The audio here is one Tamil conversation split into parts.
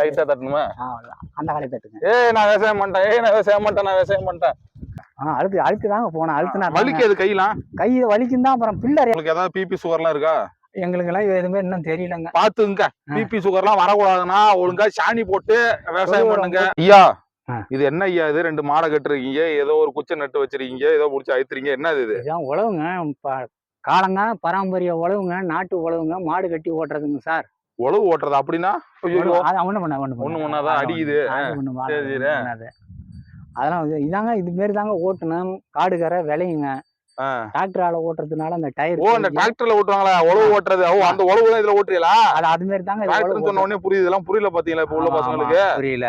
லைட்டா தட்டணுமா? அந்த காலை தட்டுங்க. ஏய் நான் விவசாயம் பண்ணிட்டேன். ஏய் நான் விவசாயம் பண்ணிட்டேன் நான் விவசாயம் பண்ணிட்டேன். ஆ அழுத்து அழுத்து தாங்க போனேன். அழுத்துனா வலிக்கு அது கையெல்லாம்? கை வலிக்கும் தான் அப்புறம் பில்லர் உங்களுக்கு ஏதாவது பிபி சுகர்லாம் இருக்கா? எங்களுக்கு எல்லாம் எதுவுமே இன்னும் தெரியலங்க. பாத்துங்க. பிபி சுகர்லாம் வரக்கூடாதுன்னா ஒழுங்கா சாணி போட்டு விவசாயம் பண்ணுங்க. ஐயா. இது என்ன ஐயா இது? ரெண்டு மாடை கட்டுருக்கீங்க. ஏதோ ஒரு குச்சை நட்டு வச்சிருக்கீங்க. ஏதோ முடிச்சு அழுத்துறீங்க. என்ன இது உழவுங்க. காலங்க பாரம்பரிய உழவுங்க. நாட்டு உழவுங்க. மாடு கட்டி ஓட்டுறதுங்க சார். உழவு ஓட்டுறது அப்படின்னா ஒண்ணு பண்ணாதான் அடிக்குது. அதெல்லாம் இது- இதாங்க இது மாரி தாங்க ஓட்டணும் காடு கரை விளையுங்க. டிராக்டரால ஓட்டுறதுனால அந்த டயர் ஓ அந்த டிராக்டர்ல ஓட்டுவாங்களா? உழவு ஓட்டுறது. ஓ அந்த உழவு தான் இதுல ஓட்டுறீங்களா? அது அது மாரி தாங்க டிராக்டர் சொன்ன உடனே புரியுது. இதெல்லாம் புரியல பாத்தீங்களா இப்ப உள்ள பசங்களுக்கு? புரியல.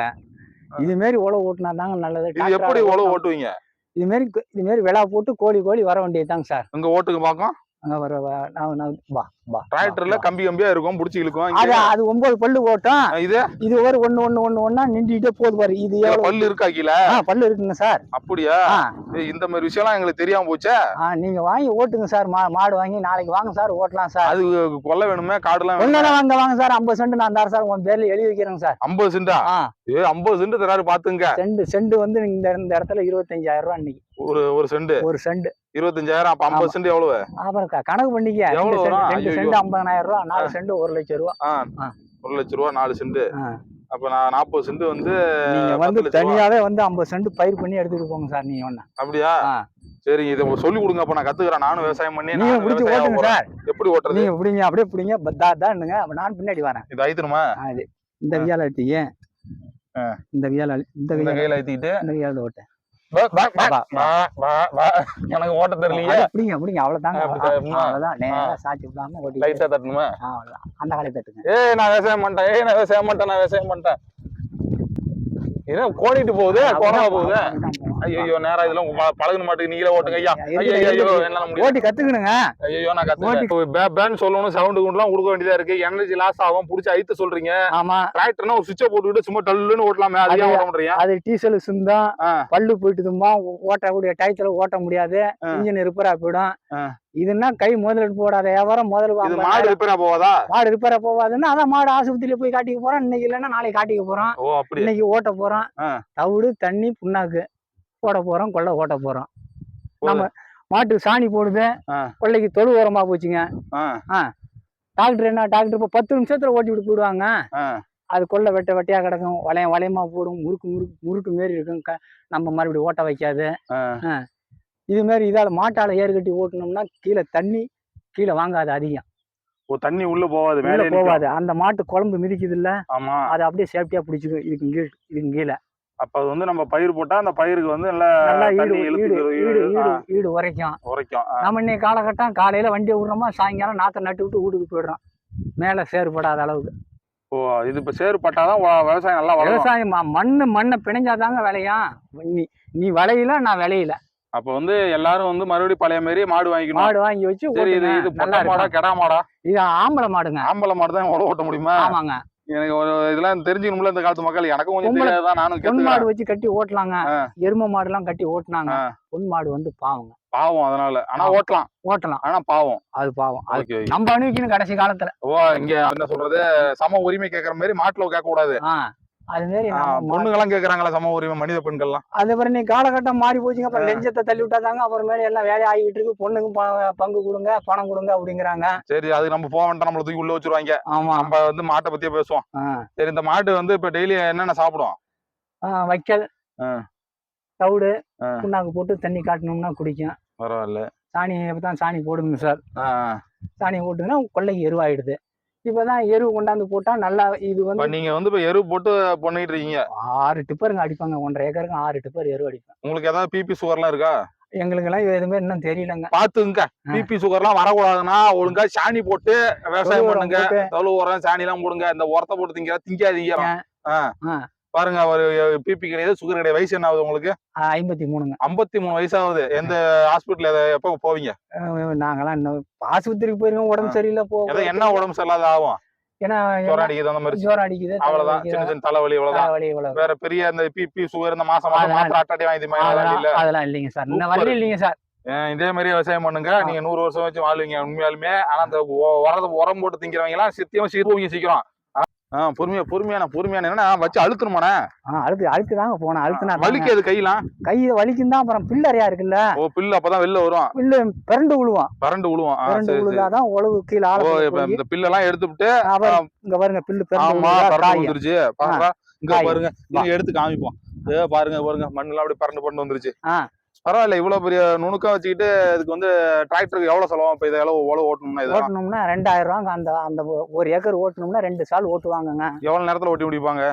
இது மாரி உழவு ஓட்டுனா தாங்க நல்லது. இது எப்படி உழவு ஓட்டுவீங்க? இது மாரி இது மாரி விழா போட்டு கோழி கோழி வர வேண்டியதுதாங்க சார். உங்க ஓட்டுக்கு பாக்கம் வர வ- வா வா டிராக்டர்ல. கம்பி கம்பியா இருக்கும் புடிச்சு இழுக்கும் அது அது ஒன்பது பல்லு ஓட்டும். இது? இது ஒரு ஒண்ணு ஒண்ணு ஒண்ணு ஒண்ணா நின்றுட்டே போகுது பாரு. இது எவ்வளவு? பல்லு இருக்கா கீழே? பல்லு இருக்குங்க சார். அப்படியா? இந்த மாதிரி விஷயம்லாம் எங்களுக்கு தெரியாம போச்சே. நீங்க வாங்கி ஓட்டுங்க சார். மாடு வாங்கி நாளைக்கு வாங்க சார் ஓட்டலாம் சார். அது கொல்ல வேணுமே காடுலாம் ஒன்னு வாங்க வாங்க சார். ஐம்பது சென்ட் நான் தரேன் சார். உன் பேர்ல எழுதி வைக்கிறேங்க சார். ஐம்பது சென்டா? ஏ ஐம்பது சென்ட் தராரு பாத்துங்க செண்டு செண்டு வந்து இந்த இந்த இடத்துல இருபத்தஞ்சாயிரம் ரூபா இன்னைக்கு ஒரு ஒரு சென்ட் ஒரு செண்டு இருபத்தஞ்சாயிரம் அப்ப ஐம்பது சென்ட் எவ்வளவு? அப்புறம் கணக்கு பண்ணிக்க. எவ்வளவு செண்டு? ரெண்டு. செண்டு ஐம்பதனாயிரம் ரூபா நாலு செண்டு ஒரு லட்சம் ரூபா. ஒரு லட்ச ரூபா நாலு சென்ட் ஆ. அப்ப நான் நாற்பது சென்ட் வந்து வந்து. தனியாவே வந்து ஐம்பது சென்ட் பயிர் பண்ணி எடுத்துட்டு போங்க சார் நீங்க ஒண்ணு. அப்படியா. சரிங்க இதை சொல்லி கொடுங்க அப்ப நான் கத்துக்கிறேன். நானும் விவசாயம் பண்ணி நீங்க விவசாயம் ஓட்டுங்க. சார். எப்படி ஓட்டுறது? நீங்க பிடிங்க அப்படியே பிடிங்க. பத்தா தான்னுங்க அப்ப நான் பின்னாடி வரேன். இது இது. இந்த வியால எடுத்தீங்க. இந்த வியால இந்த கையில ஐத்திக்கிட்டு இந்த வியால ஓட்டேன். எனக்கு ஓட்ட தெரியலையே. அப்படியே பிடிங்க பிடிங்க அவ்வளவுதாங்க? அவ்வளவுதான். நேரா சாட்சி விடாம ஓட்டி லைட்டா தட்டணுமா? அவ்வளவுதான். அந்த காலை தட்டுங்க. ஏய் நான் விவசாயம் பண்ணிட்டேன். ஏய் நான் விவசாயம் பண்ணிட்டேன் நான் விவசாயம் பண்ணிட்டேன். என்ன கோணிட்டு போகுது? கோணமா போகுது. ஐயோ நேரா இதெல்லாம் பழகுன மாட்டுக்கு நீங்களே ஓட்டுங்க ஐயா. ஐயோ ஐயோ என்னால முடியும் ஓட்டி கத்துக்கணுங்க. ஐயோ நான் கத்துக்கிட்டேன் பே பேன்னு சொல்லணும் சவுண்டு குண்டுலாம் கொடுக்க வேண்டியதா இருக்கு. எனர்ஜி லாஸ் ஆகும் புடிச்சு ஐத்து சொல்றீங்க. ஆமா. டிராக்டர்னா ஒரு சுவிட்சை போட்டுக்கிட்டு சும்மா டல்லுன்னு ஓட்டலாமே அது ஏன் அது- ஓட்ட முடியும் அது டீசல் சிந்தம். பல்லு போயிட்டுதுமா ஓட்டக்கூடிய டயத்துல ஓட்ட முடியாது. இன்ஜின் ரிப்பேரா போயிடும். இதுன்னா கை முதலீடு போடாத வியாபாரம் முதல் இது மாடு ரிப்பேரா போவாதா மாடு ரிப்பேரா போவாதுன்னா அதான் மாடு ஆஸ்பத்திரியில போய் காட்டிக்க போறோம் இன்னைக்கு இல்லைன்னா நாளைக்கு காட்டிக்க போறோம். ஓ அப்படி இன்னைக்கு ஓட்ட போறோம். தவிடு தண்ணி புண்ணாக்கு. போட போறோம் கொள்ள ஓட்ட போறோம். போதும். நம்ம மாட்டு சாணி போடுது. கொள்ளைக்கு தொழு உரமா போச்சுங்க. ஆ, டாக்டர் என்ன டாக்டர் இப்போ பத்து நிமிஷத்துல ஓட்டி விட்டு போயிடுவாங்க. அது கொள்ள வெட்ட வெட்டையா கிடக்கும் வளையம் வளையமா போடும் முறுக்கு முறுக்கு முறுக்கு மாரி இருக்கும் க- நம்ம மறுபடியும் ஓட்ட வைக்காது. இது மாதிரி இதால மாட்டால ஏறு கட்டி ஓட்டணும்னா கீழே தண்ணி கீழே வாங்காது அதிகம். ஓ தண்ணி உள்ள உள்ள மேலே. போகாது. அந்த மாட்டு குழம்பு மிதிக்குது இல்ல ஆமா. அதை அப்படியே சேஃப்டியா பிடிச்சிக்கும். இதுக்கு கீழ் இதுக்கு கீழே. அப்ப அது வந்து நம்ம பயிர் போட்டா அந்த பயிருக்கு வந்து நல்லா ஈடு உரைக்கும். உரைக்கும். நம்ம இன்னைக்கு காலகட்டம் காலையில வண்டியை விடுறோமா சாயங்காலம் நாத்தை நட்டு விட்டு வீட்டுக்கு போயிடுறோம். மேலே சேறுபடாத அளவுக்கு. ஓ இது இப்ப சேறு பட்டாதான் வ- விவசாயம் நல்லா விவசாயம் மண்ணு மண்ணை பிணைஞ்சாதாங்க விளையும். நீ நீ விளையில நான் விளையில. அப்ப வந்து எல்லாரும் வந்து மறுபடியும் பழைய மாதிரி மாடு வாங்கிக்கணும். மாடு வாங்கி வச்சு இது. இது மாடா கெடா மாடா? இது ஆம்பளை மாடுங்க. ஆம்பளை மாடு தான் உழவு ஓட்ட முடியுமா? ஆமாங்க. எனக்கு இதெல்லாம் தெரிஞ்சுக்கணும்ல இந்த காலத்து மக்கள். எனக்கும் கொஞ்சம் தெரியாதான் நானும் பொன் மாடு வச்சு கட்டி ஓட்டலாங்க. எரும மாடு எல்லாம் கட்டி ஓட்டுனாங்க. பொன் மாடு வந்து பாவங்க. பாவம் அதனால. ஆனா. ஓட்டலாம். ஓட்டலாம். ஆனா பாவம். அது பாவம். அது நம்ம அனுபவிக்கணும் கடைசி காலத்துல. ஓ இங்க என்ன சொல்றது? சம உரிமை கேக்குற மாதிரி மாட்டுல கேட்க கூடாது அது மாரி ஆ, நம்ம மா- பொண்ணுங்கெல்லாம் கேக்குறாங்களா சம உரிமை மனித பெண்கள்லாம் அது அப்புறம் நீ காலகட்டம் மாறி போச்சுங்க அப்புறம். லெஞ்சத்தை தள்ளி விட்டாதாங்க அப்புறமேல எல்லாம் வேலையை ஆகிட்டு இருக்கு பொண்ணுக்கு பங்கு கொடுங்க பணம் கொடுங்க அப்படிங்கிறாங்க. சரி அது நம்ம போக வேண்டாம் நம்மள தூக்கி உள்ள வச்சிருவாங்க. ஆமா. நம்ம வந்து மாட்டை பத்தியே பேசுவோம். சரி இந்த மாட்டு வந்து இப்ப டெய்லி என்னென்ன சாப்பிடும்? வைக்கல். தவிடு. புண்ணாக்கு போட்டு தண்ணி காட்டணும்னா குடிக்கும். பரவாயில்ல. சாணி தான் சாணி போடுங்க சார். சாணி போட்டுங்கன்னா கொள்ளைக்கு எருவாயிடுது. இப்பதான் எருவு கொண்டாந்து போட்டா நல்லா இது வந்து நீங்க வந்து இப்ப எரு போட்டு பண்ணிட்டு இருக்கீங்க. ஆறு டிப்பருங்க அடிப்பாங்க. ஒன்றரை ஏக்கருக்கு ஆறு டிப்பர் எருவு அடிப்பேன் உங்களுக்கு ஏதாவது பிபி சுகர்லாம் இருக்கா? எங்களுக்கு எல்லாம் எதுவுமே இன்னும் தெரியலங்க. பாத்துங்க. பிபி சுகர்லாம் வரக்கூடாதுன்னா ஒழுங்கா சாணி போட்டு விவசாயம் பண்ணுங்க. தொழு உரம் சாணி எல்லாம் போடுங்க. இந்த உரத்தை போட்டு திங்க திங்காதீங்க. பாருங்க அவர் பிபி கிடையாது சுகர் கிடையாது. வயசு என்ன ஆகுது உங்களுக்கு? ஐம்பத்தி மூணுங்க. ஐம்பத்தி மூணு வயசு ஆகுது எந்த ஹாஸ்பிட்டல் எப்ப போவீங்க? அஹ் நாங்கெல்லாம் இன்னும் ஆஸ்பத்திரிக்கு போயிருக்கோம் உடம்பு சரியில்லை போ என்ன உடம்பு சரியில்லாத ஆகும்? ஏன்னா ஜுரம் அடிக்குது அந்த மாதிரி. ஜோரம் அடிக்குது அவ்வளவுதான். சின்ன சின்ன தலைவலி அவ்வளவுதான். வலி இவ்வளவு வேற பெரிய இந்த பிபி சுகர் இந்த மாசம் மாசம் மாத்திரை அட்டாடி வாங்கி அதெல்லாம் இல்லைங்க சார். இல்லைங்க இதே மாதிரி விவசாயம் பண்ணுங்க. நீங்க நூறு வருஷம் வச்சு வாழ்வீங்க உண்மையாலுமே. ஆனா அந்த உரம் உரம் போட்டு திங்கிறவங்க எல்லாம் சித்தியம் சீர்வீங்க சீக்கிரம். ஆ பொறுமையா பொறுமையான பொறுமையான என்னன்னா வச்சு அழுத்தணுமாண்ணே? ஆ அழுத்து அழுத்து தாங்க போனேன் அழுத்துனா வலிக்காது கையெல்லாம் கையை வலிக்கும் தான் அப்புறம் பில்லறையா இருக்குல்ல? ஓ பில்லு அப்பதான் வெளில வரும் பில்லு பிறண்டு விழுவான் பரண்டு பிறண்டு சரி சரி. விழுதாதான் உழவு கீழே ஓ ஆழத்துல இப்ப போய் இந்த பில்லெல்லாம் எடுத்துவிட்டு அப்புறம் இங்க பாருங்க பில்லு பிறண்டு பறந்து வந்துருச்சு. பாருங்க இங்க. பாருங்க இங்க எடுத்து காமிப்போம். ஏ பாருங்க பாருங்க மண்ணெல்லாம் அப்படியே பறந்து பறந்து வந்துருச்சு. பரவாயில்ல இவ்வளவு பெரிய நுணுக்கம் வச்சுக்கிட்டு இதுக்கு வந்து டிராக்டருக்கு எவ்வளவு செலவாகும் இப்ப இதை எவ்வளவு உழவு ஓட்டணும்னா இதெல்லாம்? ஓட்டணும்னா ரெண்டாயிரம் ரூபாங்க. அந்த அந்த ஒரு ஏக்கர் ஓட்டணும்னா ரெண்டு சால் ஓட்டுவாங்கங்க. எவ்வளவு நேரத்துல ஓட்டி முடிப்பாங்க?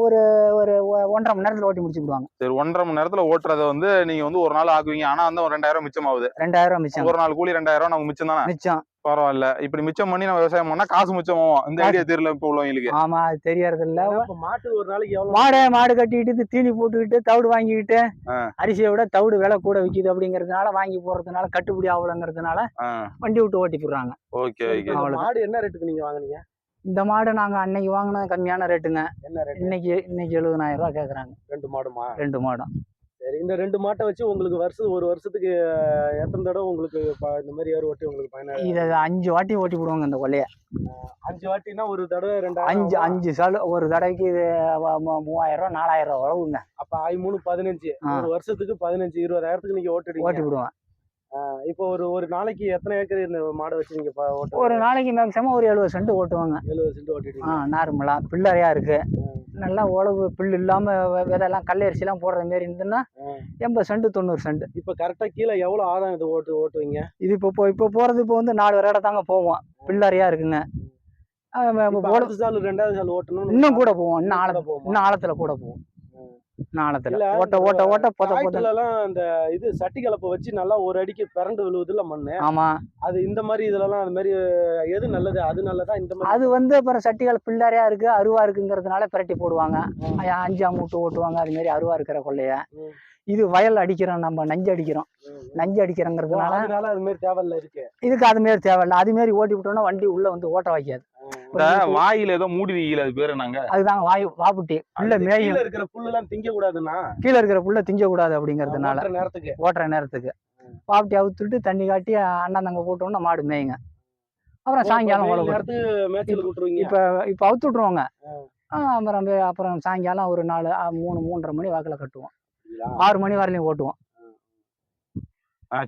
ஒரு ஒரு ஒன்றரை மணி நேரத்துல ஓட்டி முடிச்சுடுவாங்க சரி ஒன்றரை மணி நேரத்துல ஓட்டுறத வந்து நீங்க வந்து ஒரு நாள் ஆக்குவீங்க. ஆனா வந்து ஒரு ரெண்டாயிரம் மிச்சம் ஆகுது ரெண்டாயிரம் மிச்சம். ஒரு நாள் கூலி ரெண்டாயிரம் நமக்கு மிச்சம் தானே? மிச்சம். பரவாயில்ல. இப்படி மிச்சம் பண்ணி நம்ம விவசாயம் பண்ணா காசு மிச்சம் ஆகும் இந்த. ஐடியா தெரியல இப்ப உள்ளவங்களுக்கு. ஆமா அது தெரியறது இல்ல இப்ப மாட்டு ஒரு நாளைக்கு எவ்வளவு? மாடு மாடு கட்டிக்கிட்டு தீனி போட்டுக்கிட்டு தவிடு வாங்கிக்கிட்டு. அரிசியை விட தவிடு விலை கூட விக்குது அப்படிங்கறதுனால வாங்கி போறதுனால கட்டுப்படி ஆகலங்கிறதுனால வண்டி விட்டு ஓட்டி போடுறாங்க ஓகே. மாடு என்ன ரேட்டுக்கு நீங்க வாங்குனீங்க? இந்த மாடு நாங்க அன்னைக்கு வாங்கினது கம்மியான ரேட்டுங்க. என்ன ரேட் இன்னைக்கு இன்னைக்கு எழுபதாயிரம் ரூபாய் கேக்குறாங்க. ரெண்டு மாடுமா? ரெண்டு மாடும் சரி இந்த ரெண்டு மாட்டை வச்சு உங்களுக்கு வருஷம் ஒரு வருஷத்துக்கு எத்தனை தடவை உங்களுக்கு இந்த மாதிரி ஏறு ஓட்டி உங்களுக்கு பயனா இதை அஞ்சு வாட்டி ஓட்டி போடுவாங்க இந்த கொள்ளைய. அஞ்சு வாட்டினா ஒரு தடவை ரெண்டாயிரம் அஞ்சு? அஞ்சு சால் ஒரு தடவைக்கு இது மூவாயிரம் ரூபா நாலாயிரம் ரூபா உழவுங்க அப்ப மூணு பதினஞ்சு. ஒரு வருஷத்துக்கு பதினஞ்சு இருபதாயிரத்துக்கு நீங்க ஓட்டிடுங்க ஓட்டி விடுவேன் இப்போ ஒரு ஒரு நாளைக்கு எத்தனை ஏக்கர் இந்த மாடை வச்சு நீங்க ஒரு நாளைக்கு மேக்ஸிமம் ஒரு எழுபது சென்ட் ஓட்டுவாங்க. எழுபது சென்ட் ஓட்டிடுங்க ஆ நார்மலா பில்லறையா இருக்கு. நல்லா உழவு புல் இல்லாம விதையெல்லாம் கல்லரிசி எல்லாம் போடுற மாதிரி இருந்ததுன்னா ஆ. எண்பது சென்ட் தொண்ணூறு சென்ட் இப்ப கரெக்டா கீழே எவ்வளவு ஆதாயம் இது ஓட்டு ஓட்டுவீங்க? இது இப்போ இப்போ போறது இப்போ வந்து நாலு வரை தாங்க போவோம். பில்லறையா இருக்குங்க. ரெண்டாவது சால் ஓட்டணும் இன்னும் கூட போவோம். இன்னும் ஆழ போகுமா இன்னும் ஆழத்துல கூட போவோம். இல்ல, ஓட்ட ஓட்ட ஓட்ட பொத பொத. காய்ச்சல எல்லாம் இந்த இது சட்டி கலப்பை வச்சு நல்லா ஒரு அடிக்கு பிறண்டு விழுவுதுல மண்ணு. ஆமா. அது இந்த மாதிரி இதுலலாம் அந்த மாதிரி எது நல்லது அது நல்லதா இந்த மாதிரி? அது வந்து அப்புறம் சட்டிகள் பில்லறையா இருக்கு அருவா இருக்குங்கிறதுனால பிரட்டி போடுவாங்க. அஞ்சா மூட்டு ஓட்டுவாங்க அது மாதிரி அருவா இருக்கிற கொள்ளைய. இது வயல் அடிக்கிறோம் நம்ம நஞ்சு அடிக்கிறோம். நஞ்சு அடிக்கிறோங்கிறதுனால அது மாதிரி தேவையில்ல இருக்கு. இதுக்கு அது மாரி தேவையில்ல. அது மாரி ஓட்டி விட்டோம்னா வண்டி உள்ள வந்து ஓட்ட வைக்காது. இந்த வாயில ஏதோ மூடி வைக்கல அது பேரு என்னங்க? அதுதாங்க வாய் வாப்புட்டி. உள்ள மேயும். இருக்கிற புல்லு எல்லாம் திங்க கூடாதுன்னா கீழே இருக்கிற புல்ல திங்க கூடாது அப்படிங்கிறதுனால நேரத்துக்கு. ஓட்டுற நேரத்துக்கு. வாப்புட்டி அவுத்துட்டு தண்ணி காட்டி அண்ணன் தங்க போட்டோம்னா மாடு மேயுங்க. அப்புறம் சாயங்காலம் உழவு. விட்டுருவீங்க இப்ப இப்ப அவுத்து விட்ருவாங்க ஆ, அப்புறம் அப்புறம் சாயங்காலம் ஒரு நாலு மூணு மூன்றரை மணி வாக்குல கட்டுவோம். ஆறு மணி வரலையும் ஓட்டுவோம்.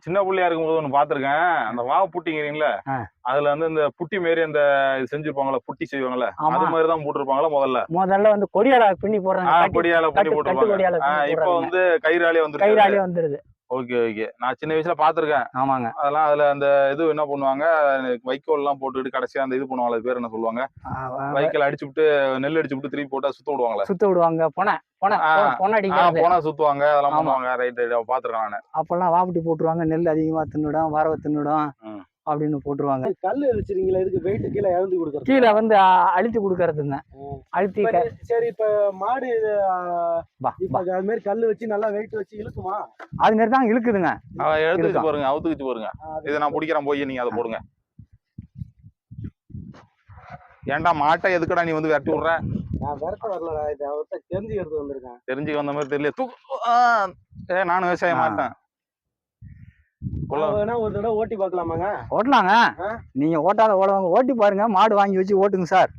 சின்ன புள்ளையா இருக்கும்போது ஒண்ணு பாத்திருக்கேன் அந்த வாவை புட்டிங்கிறீங்களா. அதுல வந்து இந்த புட்டி மாரி அந்த இது செஞ்சிருப்பாங்கல்ல புட்டி செய்வாங்கல்ல அது மாதிரி தான் போட்டிருப்பாங்களா முதல்ல. முதல்ல வந்து கொடியால பின்னி போடுறாங்க போட்டிருப்பாங்க கொடியால பின்னி இப்ப போடுறாங்க. வந்து கயிறாலே வந்து கயிறாலே வந்துருது. Okay okay. நான் சின்ன வயசுல பாத்திருக்கேன் ஆமாங்க. அதெல்லாம் அதுல அந்த இது என்ன பண்ணுவாங்க? வைக்கோல் எல்லாம் போட்டுட்டு கடைசியா அந்த இது பண்ணுவாங்க அது பேர் என்ன சொல்லுவாங்க? வைக்கோல் அடிச்சு விட்டு நெல் அடிச்சு விட்டு திருப்பி போட்டா சுத்த விடுவாங்களே சுத்த விடுவாங்க. பொனை பொனை சுத்துவாங்க. அதெல்லாம். பண்ணுவாங்க. ரைட் ரைட் பாத்துருக்கேன் நானு. அப்பெல்லாம் வாப்புட்டி போட்டுருவாங்க. நெல் அதிகமா தின்னுடும் வரவை தின்னுடும். அப்படின்னு போட்டுருவாங்க. கல் வச்சிருக்கீங்களா இதுக்கு வெயிட் கீழே இறந்து கொடுக்குறது கீழே வந்து அழுத்தி கொடுக்கறதுங்க. அழுத்தி சரி இப்ப மாடு. அது மாதிரி கல் வச்சு நல்லா வெயிட் வச்சு இழுக்குமா? அது மாதிரி தான் இழுக்குதுங்க. இருக்கா. பாருங்க அவுத்துக்கிச்சு பாருங்க. ஆ, அது- இதை நான் பிடிக்கிறேன் போய் நீங்க அதை போடுங்க. ஏன்டா மாட்டை எதுக்குடா நீ வந்து விரட்டி விடுற? நான் விரட்ட வரலடா இது அவர்கிட்ட தெரிஞ்சுக்கிறது வந்திருக்கேன். தெரிஞ்சுக்க வந்த மாதிரி தெரியல. தூக்கு ஆ, ஏ நானும் விவசாயம். மாட்டேன் ஒரு தடவை ஓட்டி பார்க்கலாமாங்க? ஓட்டலாங்க? நீங்க ஓட்டாத ஓடுவாங்க ஓட்டி பாருங்க மாடு வாங்கி வச்சு ஓட்டுங்க சார்.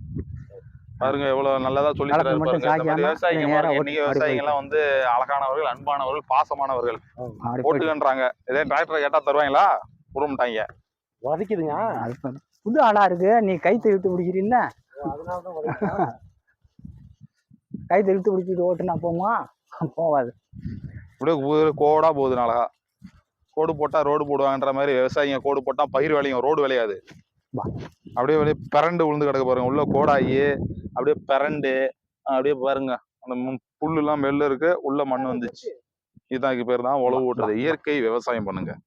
பாருங்க எவ்வளவு நல்லதா சொல்லி விவசாயிங்க எல்லாம் வந்து அழகானவர்கள் அன்பானவர்கள் பாசமானவர்கள். ஓட்டுகன்றாங்க இதே டிராக்டர் கேட்டா தருவாங்களா? அது இப்ப புது ஆளா இருக்கு. நீ கைத்தை இழுத்து உதைக்குதா? கைத்தை இழுத்து பிடிச்சிட்டு ஓட்டுனா போமா? போவாது. அப்படியே ஊரு கோடா போகுது அழகா. கோடு போட்டா ரோடு போடுவாங்கன்ற மாதிரி விவசாயிங்க கோடு போட்டா பயிர் விளையும் ரோடு விளையாது. அப்படியே வெளியே பிறண்டு விழுந்து கிடக்க பாருங்க. உள்ள கோடாயி அப்படியே பிறண்டு அப்படியே பாருங்க. அந்த மு- புல்லு எல்லாம் மெல்ல இருக்கு. உள்ள மண் வந்துச்சு. இதுதான் இதுக்கு பேர் தான் உழவு ஓட்டுறது. இயற்கை விவசாயம் பண்ணுங்க.